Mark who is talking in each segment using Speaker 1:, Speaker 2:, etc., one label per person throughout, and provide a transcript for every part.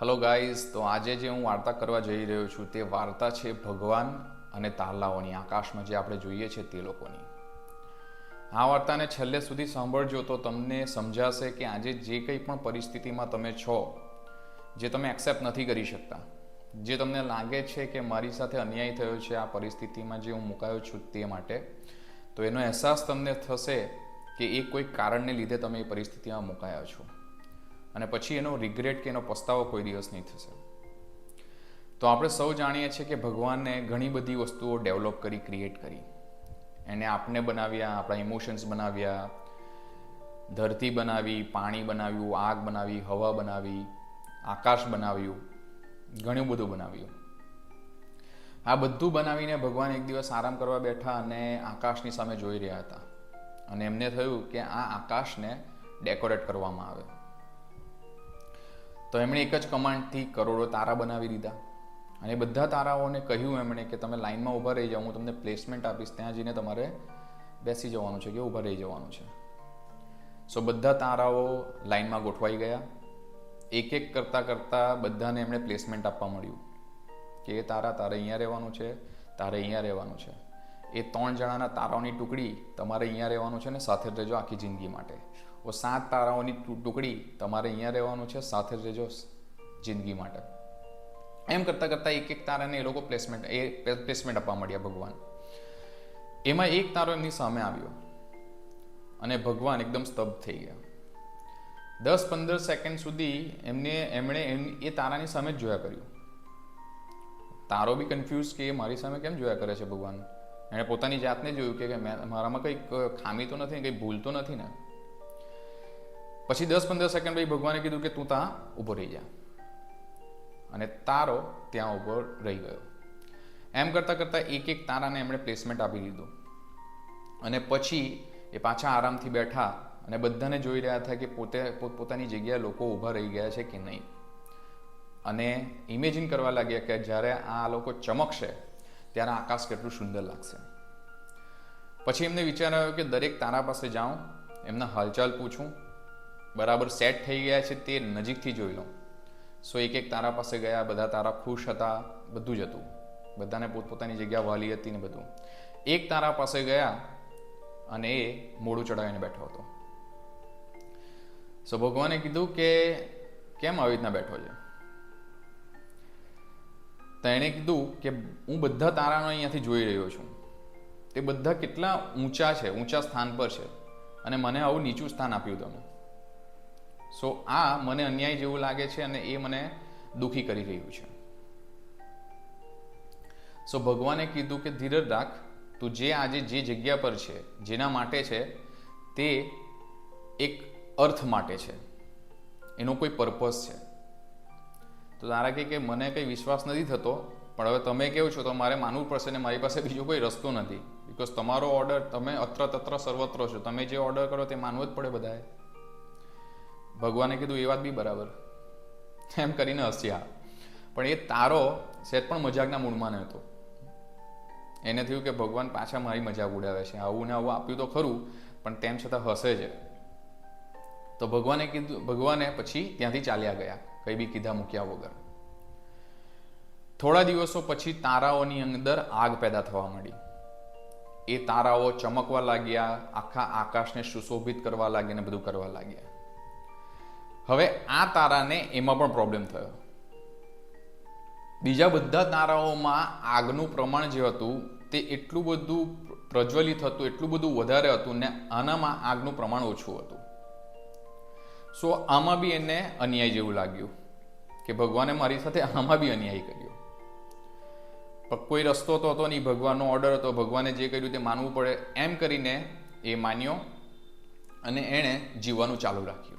Speaker 1: Hello guys તો આજે જે હું વાર્તા કરવા જઈ રહ્યો છું, તે વાર્તા છે ભગવાન અને તારલાઓની, આકાશમાં જે આપણે જોઈએ છે તે લોકોની. આ વાર્તાને છેલ્લે સુધી સાંભળજો તો તમને સમજાશે કે આજે જે કંઈ પણ પરિસ્થિતિમાં તમે છો, જે તમે એક્સેપ્ટ નથી કરી શકતા, જે તમને લાગે છે કે મારી સાથે અન્યાય થયો છે, આ પરિસ્થિતિમાં જે હું મુકાયો છું તે માટે, તો એનો અહેસાસ તમને થશે કે એ કોઈ કારણને લીધે તમે એ પરિસ્થિતિમાં મુકાયા છો. અને પછી એનો રિગ્રેટ કે એનો પસ્તાવો કોઈ દિવસ નહીં થશે. તો આપણે સૌ જાણીએ છીએ કે ભગવાનને ઘણી બધી વસ્તુઓ ડેવલપ કરી ક્રિએટ કરી. એને આપને બનાવ્યા, આપણા ઇમોશન્સ બનાવ્યા. ધરતી બનાવી, પાણી બનાવ્યું, આગ બનાવી, હવા બનાવી, આકાશ બનાવ્યું, ઘણું બધું બનાવ્યું. આ બધું બનાવીને ભગવાન એક દિવસ આરામ કરવા બેઠા અને આકાશની સામે જોઈ રહ્યા હતા. અને એમને થયું કે આ આકાશને ડેકોરેટ કરવામાં આવે. તો એમણે એક જ કમાન્ડથી કરોડો તારા બનાવી દીધા. અને બધા તારાઓને કહ્યું એમણે કે તમે લાઇનમાં ઊભા રહી જાઓ, હું તમને પ્લેસમેન્ટ આપીશ. ત્યાં જઈને તમારે બેસી જવાનું છે કે ઊભા રહી જવાનું છે. સો બધા તારાઓ લાઇનમાં ગોઠવાઈ ગયા. એક એક કરતાં કરતાં બધાને એમણે પ્લેસમેન્ટ આપવા મળ્યું કે એ તારા, તારે અહીંયા રહેવાનું છે, તારે અહીંયા રહેવાનું છે. એ ત્રણ જણાના તારાઓની ટુકડી તમારે અહીંયા રહેવાનું છે ને સાથે રહેજો આખી જિંદગી માટે. ઓ સાત તારાઓની ટુકડી તમારે અહીંયા રહેવાનું છે, સાથે જ રહેજો જિંદગી માટે. એમ કરતાં કરતાં એક એક તારાને એ લોકો પ્લેસમેન્ટ એ પ્લેસમેન્ટ આપવા મળ્યા ભગવાન. એમાં એક તારો એમની સામે આવ્યો. અને ભગવાન એકદમ સ્તબ્ધ થઈ ગયા. દસ પંદર સેકન્ડ સુધી એમને એમણે એમ- એ તારાની સામે જ જોયા કર્યું. તારો બી કન્ફ્યુઝ કે મારી સામે કેમ જોયા કરે છે ભગવાન? એણે પોતાની જાતને જોયું કે મેં મારામાં કંઈક ખામી તો નથી કંઈ ભૂલ તો નથી ને? પછી દસ પંદર સેકન્ડ પછી ભગવાને કીધું કે તું ત્યાં ઊભો રહી જા. અને તારો ત્યાં ઊભો રહી ગયો. એમ કરતાં કરતાં એક એક તારાને એમણે પ્લેસમેન્ટ આપી દીધું. અને પછી એ પાછા આરામથી બેઠા અને બધાને જોઈ રહ્યા હતા કે પોતે પોતપોતાની જગ્યાએ લોકો ઊભા રહી ગયા છે કે નહીં. અને ઇમેજિન કરવા લાગ્યા કે જ્યારે આ લોકો ચમકશે, ત્યારે આકાશ કેટલું સુંદર લાગશે. પછી એમને વિચાર આવ્યો કે દરેક તારા પાસે જાઉં, એમના હાલચાલ પૂછું બરાબર સેટ થઈ ગયા છે તે નજીકથી જોઈ લો. સો એક એક તારા પાસે ગયા, બધા તારા ખુશ હતા, બધું જ હતું. બધાને પોતપોતાની જગ્યા વાલી હતી ને બધું. એક તારા પાસે ગયા અને એ મોડું ચડાવીને બેઠો હતો. સો ભગવાને કીધું કે, કેમ આવી રીતના બેઠો છે? તો એણે કીધું કે, હું બધા તારાનો અહીંયાથી જોઈ રહ્યો છું. તે બધા કેટલા ઊંચા છે, ઊંચા સ્થાન પર છે. અને મને આવું નીચું સ્થાન આપ્યું તમે. સો આ મને અન્યાય જેવું લાગે છે અને એ મને દુઃખી કરી રહ્યું છે. સો ભગવાને કીધું કે, ધીરજ રાખ. તું જે આજે જે જગ્યા પર છે, જેના માટે છે, તે એક અર્થ માટે છે. એનો કોઈ પર્પઝ છે. તો તારા કે મને કંઈ વિશ્વાસ નથી થતો, પણ હવે તમે કેવું છો, તો મારે માનવું પડશે ને મારી પાસે બીજો કોઈ રસ્તો નથી. બિકોઝ તમારો ઓર્ડર તમે અત્ર તત્ર સર્વત્ર છો. તમે જે ઓર્ડર કરો, તે માનવું જ પડે બધાએ. ભગવાને કીધું, એ વાત બી બરાબર. એમ કરીને હસ્યા. પણ એ તારો સેટ પણ મજાકના મૂડમાં નહોતો. એને થયું કે, ભગવાન પાછા મારી મજાક ઉડાવે છે. આવું ને આવું આપ્યું તો ખરું, પણ તેમ છતાં હસે છે. તો ભગવાને કીધું, ભગવાને પછી ત્યાંથી ચાલ્યા ગયા, કંઈ બી કીધા મૂક્યા વગર. થોડા દિવસો પછી તારાઓની અંદર આગ પેદા થવા માંડી. એ તારાઓ ચમકવા લાગ્યા, આખા આકાશને સુશોભિત કરવા લાગ્યા ને બધું કરવા લાગ્યા. હવે આ તારાને એમાં પણ પ્રોબ્લેમ થયો. બીજા બધા તારાઓમાં આગનું પ્રમાણ જે હતું, તે એટલું બધું પ્રજ્વલિત હતું, એટલું બધું વધારે હતું ને આનામાં આગનું પ્રમાણ ઓછું હતું. સો આમાં બી એને અન્યાય જેવું લાગ્યું કે ભગવાને મારી સાથે આમાં બી અન્યાય કર્યો. પણ કોઈ રસ્તો તો હતો નહીં, ભગવાનનો ઓર્ડર હતો, ભગવાને જે કર્યું તે માનવું પડે, એમ કરીને એ માન્યો અને એણે જીવવાનું ચાલુ રાખ્યું.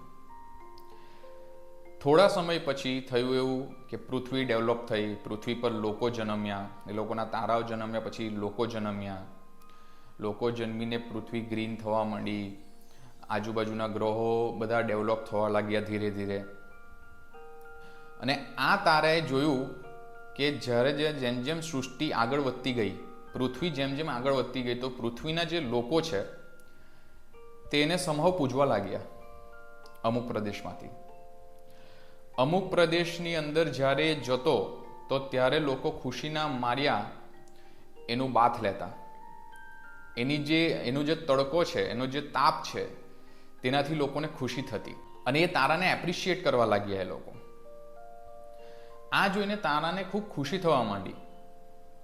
Speaker 1: થોડા સમય પછી થયું એવું કે પૃથ્વી ડેવલપ થઈ, પૃથ્વી પર લોકો જન્મ્યા, એ લોકોના તારાઓ જન્મ્યા, પછી લોકો જન્મ્યા. લોકો જન્મીને પૃથ્વી ગ્રીન થવા માંડી. આજુબાજુના ગ્રહો બધા ડેવલપ થવા લાગ્યા ધીરે ધીરે. અને આ તારાએ જોયું કે જ્યારે જેમ જેમ સૃષ્ટિ આગળ વધતી ગઈ, પૃથ્વી જેમ જેમ આગળ વધતી ગઈ, તો પૃથ્વીના જે લોકો છે, તેને સંભવ પૂજવા લાગ્યા અમુક પ્રદેશમાંથી. અમુક પ્રદેશની અંદર જ્યારે જતો, તો ત્યારે લોકો ખુશીના માર્યા એનું બાથ લેતા. એની જે, એનો જે તડકો છે, એનો જે તાપ છે, તેનાથી લોકોને ખુશી થતી. અને એ તારાને એપ્રિશિએટ કરવા લાગ્યા એ લોકો. આ જોઈને તારાને ખૂબ ખુશી થવા માંડી.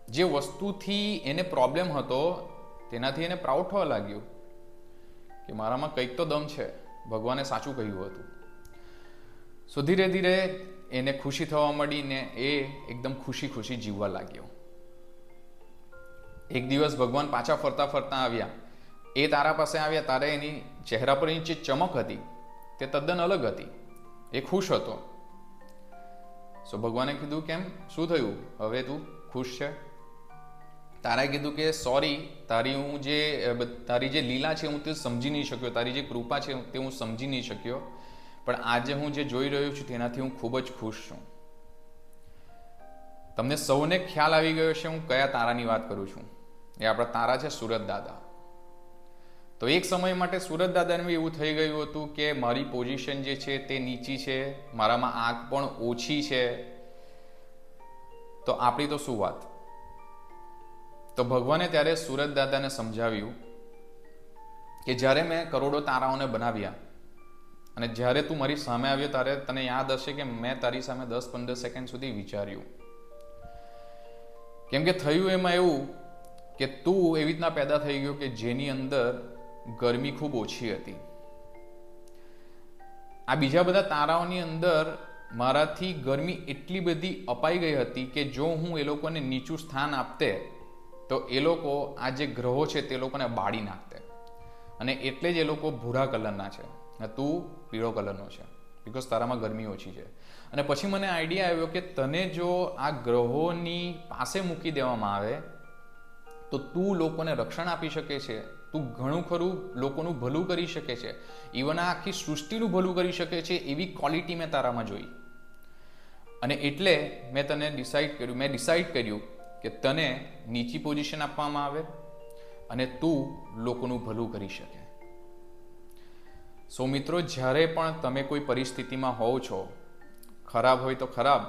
Speaker 1: જે વસ્તુથી એને પ્રોબ્લેમ હતો, તેનાથી એને પ્રાઉડ થવા લાગ્યું કે મારામાં કંઈક તો દમ છે. ભગવાને સાચું કહ્યું હતું. સો ધીરે ધીરે એને ખુશી થવા મળી ને એ એકદમ ખુશી ખુશી જીવવા લાગ્યો. એક દિવસ ભગવાન પાછા ફરતા ફરતા આવ્યા. એ તારા પાસે આવ્યા તારે એની ચહેરા પર જે ચમક હતી તે તદ્દન અલગ હતી. એ ખુશ હતો. સો ભગવાને કીધું કેમ? શું થયું? હવે તું ખુશ છે? તારે કીધું કે સોરી, તારી હું જે, તારી જે લીલા છે હું તે સમજી નહીં શક્યો, તારી જે કૃપા છે તે હું સમજી નહીં શક્યો. પણ આજે હું જે જોઈ રહ્યો છું તેનાથી હું ખૂબ જ ખુશ છું. તમને સૌને ખ્યાલ આવી ગયો છે હું કયા તારાની વાત કરું છું. એ આપણા તારા છે સુરત દાદા. તો એક સમય માટે સુરત દાદાને બી એવું થઈ ગયું હતું કે મારી પોઝિશન જે છે તે નીચી છે, મારામાં આંખ પણ ઓછી છે. તો આપણી તો શું વાત? તો ભગવાને ત્યારે સુરત દાદાને સમજાવ્યું કે જ્યારે મેં કરોડો તારાઓને બનાવ્યા અને જ્યારે તું મારી સામે આવ્યો ત્યારે તને યાદ હશે કે મેં તારી સામે દસ પંદર સેકન્ડ સુધી વિચાર્યું. કેમ કે થયું એમાં એવું કે તું એવી રીતના પેદા થઈ ગયો કે જેની અંદર ગરમી ખૂબ ઓછી હતી. આ બીજા બધા તારાઓની અંદર મારાથી ગરમી એટલી બધી અપાઈ ગઈ હતી કે જો હું એ લોકોને નીચું સ્થાન આપતે, તો એ લોકો આ જે ગ્રહો છે તે લોકોને બાળી નાખતે. અને એટલે જ એ લોકો ભૂરા કલરના છે. તું પીળો કલરનો છે બિકોઝ તારામાં ગરમી ઓછી છે. અને પછી મને આઈડિયા આવ્યો કે તને જો આ ગ્રહોની પાસે મૂકી દેવામાં આવે, તો તું લોકોને રક્ષણ આપી શકે છે, તું ઘણું ખરું લોકોનું ભલું કરી શકે છે ઇવન આ આખી સૃષ્ટિનું ભલું કરી શકે છે એવી ક્વોલિટી મેં તારામાં જોઈ. અને એટલે મેં તને ડિસાઇડ કર્યું, મેં ડિસાઇડ કર્યું કે તને નીચી પોઝિશન આપવામાં આવે અને તું લોકોનું ભલું કરી શકે. સો મિત્રો, જ્યારે પણ તમે કોઈ પરિસ્થિતિમાં હોવ છો, ખરાબ હોય તો ખરાબ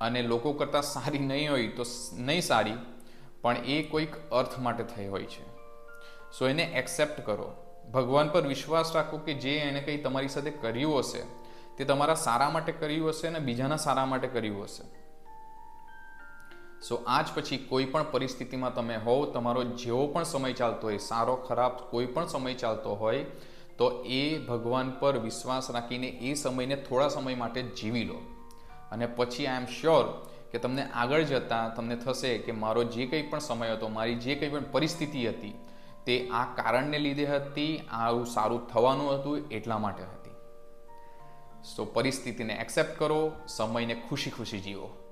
Speaker 1: અને લોકો કરતાં સારી નહીં હોય તો નહીં સારી, પણ એ કોઈક અર્થ માટે થઈ હોય છે. સો એને એક્સેપ્ટ કરો. ભગવાન પર વિશ્વાસ રાખો કે જે એને કંઈ તમારી સાથે કર્યું હશે, તે તમારા સારા માટે કર્યું હશે અને બીજાના સારા માટે કર્યું હશે. સો આજ પછી કોઈ પણ પરિસ્થિતિમાં તમે હોવ, તમારો જેવો પણ સમય ચાલતો હોય, સારો ખરાબ કોઈ પણ સમય ચાલતો હોય તો એ ભગવાન પર વિશ્વાસ રાખીને એ સમયને થોડા સમય માટે જીવી લો. અને પછી આઈ એમ શ્યોર કે તમને આગળ જતાં તમને થશે કે મારો જે કંઈ પણ સમય હતો, મારી જે કંઈ પણ પરિસ્થિતિ હતી, તે આ કારણને લીધે હતી, આવું સારું થવાનું હતું, એટલા માટે હતી. સો પરિસ્થિતિને એક્સેપ્ટ કરો, સમયને ખુશી ખુશી જીવો.